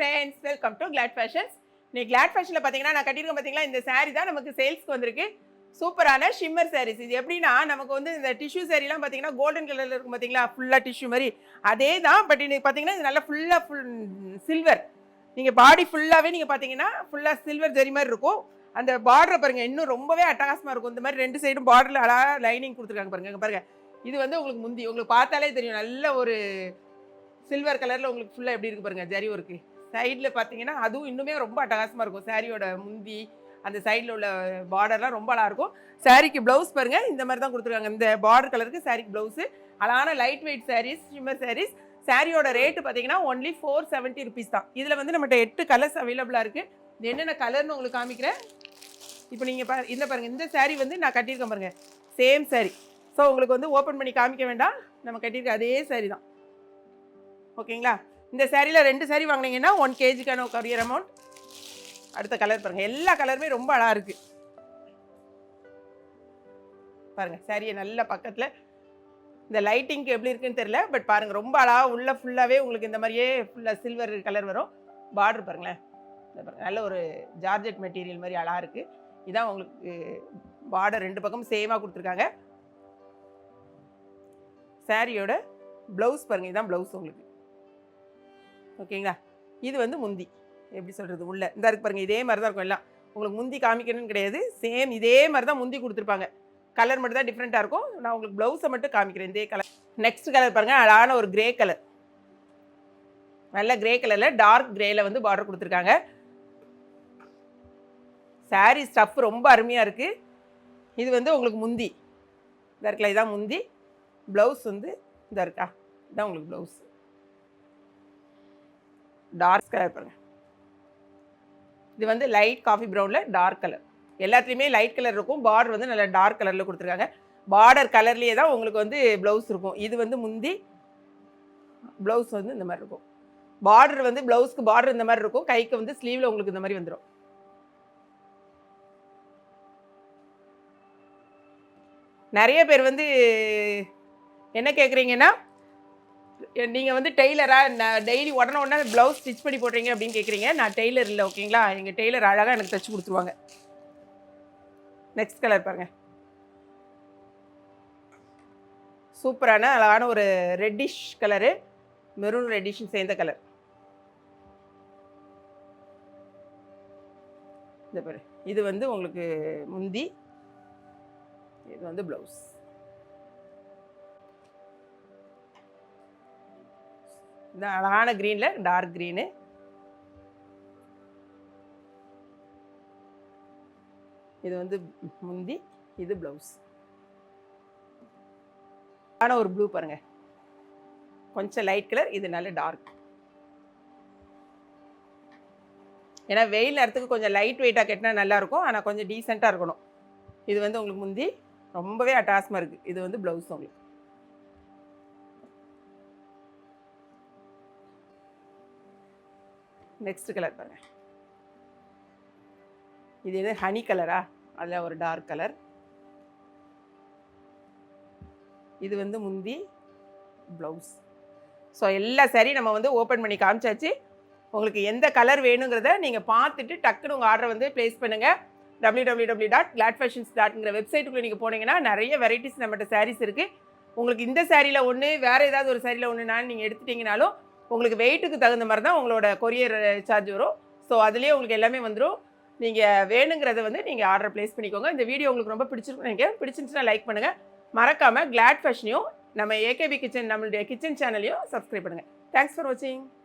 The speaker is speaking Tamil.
Friends welcome to Glad Fashions நீ கிளாட் ஃபேஷனில் பார்த்தீங்கன்னா நான் கட்டியிருக்கேன் பார்த்தீங்களா இந்த சாரீ தான் நமக்கு சேல்ஸ்க்கு வந்திருக்கு. சூப்பரான ஷிம்மர் சாரீஸ் இது எப்படின்னா நமக்கு வந்து இந்த டிஷ்யூ சாரீலாம் பார்த்தீங்கன்னா கோல்டன் கலரில் இருக்கும் பார்த்தீங்களா ஃபுல்லாக டிஷ்யூ மாதிரி. அதே தான் பட் இன்னைக்கு பார்த்தீங்கன்னா இது நல்லா ஃபுல்லாக ஃபுல் சில்வர் நீங்கள் பாடி ஃபுல்லாகவே நீங்கள் பார்த்தீங்கன்னா ஃபுல்லாக சில்வர் ஜெரி மாதிரி இருக்கும். அந்த பார்டரை பாருங்கள் இன்னும் ரொம்பவே அட்டகாசமாக இருக்கும். இந்த மாதிரி ரெண்டு சைடும் பார்டரில் அழகாக லைனிங் கொடுத்துருக்காங்க பாருங்க பாருங்கள் இது வந்து உங்களுக்கு முந்தி உங்களுக்கு பார்த்தாலே தெரியும் நல்ல ஒரு சில்வர் கலரில் உங்களுக்கு ஃபுல்லாக எப்படி இருக்கு பாருங்கள் ஜரி ஒர்க்கு சைடில் பார்த்தீங்கன்னா அதுவும் இன்னுமே ரொம்ப அட்டகாசமாக இருக்கும். சாரியோட முந்தி அந்த சைடில் உள்ள பார்டர்லாம் ரொம்ப அழகாக இருக்கும் சாரிக்கு ப்ளவுஸ் பாருங்கள் இந்த மாதிரி தான் கொடுத்துருக்காங்க. இந்த பார்டர் கலருக்கு சாரிக்கு ப்ளவுஸு அழகான light weight saris shimmer saris சாரியோட ரேட்டு பார்த்தீங்கன்னா ஒன்லி ஃபோர் செவன்ட்டி ருபீஸ் தான். இதில் வந்து நம்மகிட்ட எட்டு கலர்ஸ் அவைலபிளாக இருக்குது இது என்னென்ன கலர்னு உங்களுக்கு காமிக்கிறேன். இப்போ நீங்கள் பா இந்த பாருங்கள் இந்த சாரீ வந்து நான் கட்டியிருக்கேன் பாருங்கள் சேம் saree. ஸோ உங்களுக்கு வந்து ஓப்பன் பண்ணி காமிக்க வேண்டாம். நம்ம கட்டியிருக்க அதே saree தான். ஓகேங்களா இந்த சேரீல ரெண்டு saree வாங்குனீங்கன்னா ஒன் கேஜிக்கான கரியர் அமௌண்ட் அடுத்த கலர் பாருங்கள் எல்லா கலருமே ரொம்ப அழகாக இருக்குது பாருங்கள் சாரியை நல்ல பக்கத்தில். இந்த லைட்டிங்க்கு எப்படி இருக்குன்னு தெரியல பட் பாருங்கள் ரொம்ப அழகாக உள்ளே ஃபுல்லாகவே உங்களுக்கு இந்த மாதிரியே ஃபுல்லாக சில்வர் கலர் வரும். பார்டர் பாருங்களேன். இந்த பாருங்கள் நல்ல ஒரு ஜார்ஜெட் மெட்டீரியல் மாதிரி அழகாக இருக்குது இதான் உங்களுக்கு பார்டர் ரெண்டு பக்கமும் சேமாக கொடுத்துருக்காங்க. சாரியோட ப்ளவுஸ் பாருங்கள் இதுதான் ப்ளவுஸ் உங்களுக்கு. ஓகேங்களா? இது வந்து முந்தி. எப்படி சொல்கிறது உள்ளே. இந்த இருக்கு பாருங்கள் இதே மாதிரி தான் இருக்கும் எல்லாம். உங்களுக்கு முந்தி காமிக்கணும்னு கிடையாது. சேம் இதே மாதிரி தான் முந்தி கொடுத்துருப்பாங்க. கலர் மட்டும் தான் டிஃப்ரெண்ட்டாக இருக்கும். நான் உங்களுக்கு ப்ளவுஸை மட்டும் காமிக்கிறேன். இதே கலர் நெக்ஸ்ட் கலர் பாருங்கள் அழகான ஒரு கிரே கலர் நல்ல கிரே கலரில் டார்க் கிரேயில் வந்து பார்டர் கொடுத்துருக்காங்க. சாரீ ஸ்டஃப் ரொம்ப அருமையாக இருக்குது இது வந்து உங்களுக்கு முந்தி. இந்த இருக்குல்ல இதான் முந்தி. ப்ளவுஸ் வந்து இந்த இருக்கா? இதான் உங்களுக்கு ப்ளவுஸ் டார்க் கலர் பாருங்க. இது வந்து லைட் காஃபி ப்ரௌனில் டார்க் கலர் எல்லாத்துலேயுமே லைட் கலர் இருக்கும். பார்டர் வந்து நல்லா டார்க் கலரில் கொடுத்துருக்காங்க. பார்டர் கலர்லேயே தான் உங்களுக்கு வந்து ப்ளவுஸ் இருக்கும். இது வந்து முந்தி ப்ளவுஸ் வந்து இந்த மாதிரி இருக்கும். பார்டர் வந்து ப்ளவுஸ்க்கு பார்டர் இந்த மாதிரி இருக்கும். கைக்கு வந்து ஸ்லீவில் உங்களுக்கு இந்த மாதிரி வந்துடும் நிறைய பேர் வந்து என்ன கேட்குறீங்கன்னா நீங்கள் வந்து டெய்லராக நான் டெய்லி உடனே உடனே ப்ளவுஸ் ஸ்டிச் பண்ணி போடுறீங்க அப்படின்னு கேட்குறீங்க நான் டெய்லர் இல்லை ஓகேங்களா? எங்கள் டெய்லர் அழகாக எனக்கு தைச்சி கொடுத்துருவாங்க. நெக்ஸ்ட் கலர் பாருங்க. சூப்பரான அழகான ஒரு ரெட்டிஷ் கலரு மெரூன் ரெட்டிஷ் சேர்ந்த கலர் இந்த பாரு இது வந்து உங்களுக்கு முந்தி இது வந்து ப்ளவுஸ் இந்த அழகான க்ரீனில் டார்க் க்ரீனு இது வந்து முந்தி இது ப்ளவுஸ் ஆனால் ஒரு ப்ளூ பாருங்கள் கொஞ்சம் லைட் கலர் இது நல்ல டார்க் ஏன்னா வெயில் நேரத்துக்கு கொஞ்சம் லைட் வெயிட்டாக கட்டினா நல்லாயிருக்கும் ஆனால் கொஞ்சம் டீசெண்டாக இருக்கணும். இது வந்து உங்களுக்கு முந்தி ரொம்பவே அட்டாசமாக இருக்குது இது வந்து ப்ளவுஸ் உங்களுக்கு. நெக்ஸ்ட் கலர் பாருங்கள் இது எது? ஹனி கலரா அதில் ஒரு டார்க் கலர் இது வந்து முந்தி ப்ளவுஸ் ஸோ எல்லா சரி நம்ம வந்து ஓப்பன் பண்ணி காமிச்சாச்சு. உங்களுக்கு எந்த கலர் வேணுங்கிறத நீங்கள் பார்த்துட்டு டக்குன்னு உங்கள் ஆர்டரை வந்து ப்ளேஸ் பண்ணுங்கள் W W W dot Glad Fashions டாட்ங்கிற வெப்சைட்டுக்குள்ளே நீங்கள் போனீங்கன்னா நிறைய வெரைட்டிஸ் நம்மகிட்ட சாரீஸ் இருக்குது உங்களுக்கு இந்த சாரியில் ஒன்று வேறு ஏதாவது ஒரு சாரியில் ஒன்று நீங்கள் எடுத்துட்டிங்கனாலும் உங்களுக்கு வெயிட்டுக்கு தகுந்த மாதிரி தான் உங்களோட கொரியர் சார்ஜ் வரும். ஸோ அதுலேயே உங்களுக்கு எல்லாமே வந்துடும் நீங்கள் வேணுங்கிறத வந்து நீங்கள் ஆர்டர் ப்ளேஸ் பண்ணிக்கோங்க. இந்த வீடியோ உங்களுக்கு ரொம்ப பிடிச்சிருக்கும் நீங்கள் பிடிச்சிருந்துச்சுன்னா லைக் பண்ணுங்கள் மறக்காமல் கிளாட் ஃபேஷனையும் நம்ம ஏகேபி கிச்சன் நம்மளுடைய கிச்சன் சேனலையும் சப்ஸ்கிரைப் பண்ணுங்கள் தேங்க்ஸ் ஃபார் வாட்சிங்